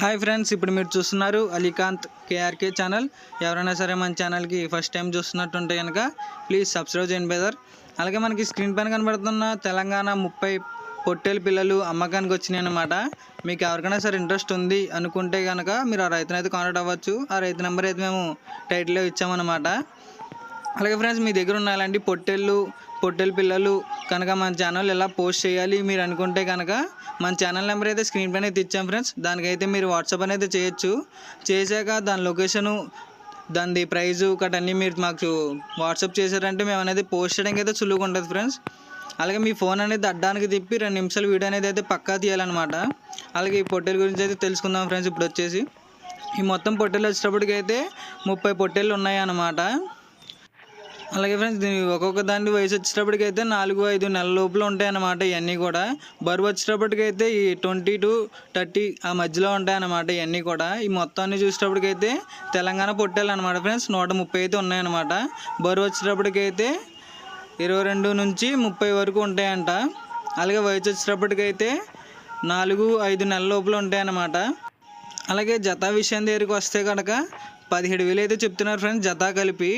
Hi friends ఇప్పుడు మీరు చూస్తున్నారు అలీకాంత్ కేఆర్కే ఛానల్. ఎవరైనా సరే మన ఛానల్కి ఫస్ట్ టైం చూస్తున్నట్టుంటే కనుక ప్లీజ్ సబ్స్క్రైబ్ చేయండి బ్రదర్. అలాగే మనకి స్క్రీన్ పైన కనబడుతున్న తెలంగాణ ముప్పై పొట్టేలు పిల్లలు అమ్మకానికి వచ్చినాయి అనమాట మీకు ఎవరికైనా సరే ఇంట్రెస్ట్ ఉంది అనుకుంటే కనుక మీరు ఆ రైతునైతే అయితే కాంటాక్ట్ అవ్వచ్చు. ఆ రైతు నెంబర్ అయితే మేము టైటిల్లో ఇచ్చామన్నమాట. అలాగే ఫ్రెండ్స్ మీ దగ్గర ఉన్న అలాంటి పొట్టేళ్ళు పొట్టేలు పిల్లలు కనుక మన ఛానల్ ఎలా పోస్ట్ చేయాలి మీరు అనుకుంటే కనుక మన ఛానల్ నెంబర్ అయితే స్క్రీన్ పైన అయితే ఇచ్చాం ఫ్రెండ్స్ దానికైతే మీరు వాట్సాప్ అనేది చేయొచ్చు. చేశాక దాని లొకేషను దాని ప్రైజు కట్ అన్నీ మీరు మాకు వాట్సాప్ చేశారంటే మేము అనేది పోస్ట్ చేయడానికి అయితే సులువుగా ఉంటుంది ఫ్రెండ్స్ అలాగే మీ ఫోన్ అనేది అడ్డానికి తిప్పి రెండు నిమిషాలు వీడియో అనేది అయితే పక్కా తీయాలన్నమాట. అలాగే ఈ పొట్టెల గురించి అయితే తెలుసుకుందాం ఫ్రెండ్స్ ఇప్పుడు వచ్చేసి. ఈ మొత్తం పొట్టెలు వచ్చేటప్పటికైతే ముప్పై పొట్టెలు ఉన్నాయి అన్నమాట అలాగే ఫ్రెండ్స్ దీని ఒక్కొక్క దాని వయసు వచ్చేటప్పటికైతే నాలుగు ఐదు నెలల లోపల ఉంటాయన్నమాట ఇవన్నీ కూడా. బరువు వచ్చేటప్పటికైతే ఈ ట్వంటీ టు థర్టీ ఆ మధ్యలో ఉంటాయన్నమాట ఇవన్నీ కూడా. ఈ మొత్తాన్ని చూసేటప్పటికైతే తెలంగాణ పొట్టేలు అనమాట ఫ్రెండ్స్ నూట ముప్పై అయితే ఉన్నాయన్నమాట. బరువు వచ్చేటప్పటికైతే ఇరవై రెండు నుంచి ముప్పై వరకు ఉంటాయంట. అలాగే వయసు వచ్చేటప్పటికైతే నాలుగు ఐదు నెలల లోపల ఉంటాయన్నమాట. అలాగే జత విషయం దగ్గరికి వస్తే కనుక పదిహేడు వేలు అయితే చెప్తున్నారు ఫ్రెండ్స్ జత కలిపి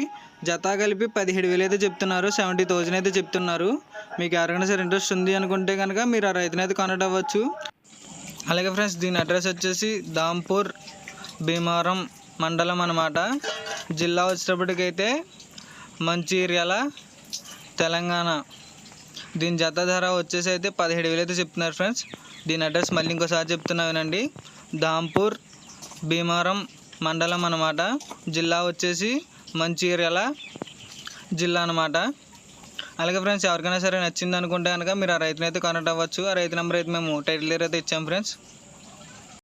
జత కలిపి పదిహేడు వేలు అయితే చెప్తున్నారు. సెవెంటీ థౌజండ్ అయితే చెప్తున్నారు. మీకు ఎవరికైనా సరే ఇంట్రెస్ట్ ఉంది అనుకుంటే కనుక మీరు ఆ రైతుని అయితే కాంటాక్ట్ అవ్వచ్చు అలాగే ఫ్రెండ్స్ దీని అడ్రస్ వచ్చేసి దాంపూర్ భీమారం మండలం అనమాట జిల్లా వచ్చేటప్పటికైతే మంచిర్యాల తెలంగాణ. దీని జత ధర వచ్చేసి అయితే పదిహేడు వేలు అయితే చెప్తున్నారు ఫ్రెండ్స్ దీని అడ్రస్ మళ్ళీ ఇంకోసారి చెప్తున్నా వినండి. దాంపూర్ భీమారం మండలం అన్నమాట. జిల్లా వచ్చేసి మంచిర్యాల జిల్లా అన్నమాట. అలాగే ఫ్రెండ్స్ ఎవరికైనా సరే నచ్చింది అనుకుంటే కనుక మీరు ఆ రైతునైతే కాంటాక్ట్ అవ్వచ్చు. ఆ రైతు నెంబర్ అయితే మేము టైటిల్ దగ్గర అయితే ఇచ్చాం ఫ్రెండ్స్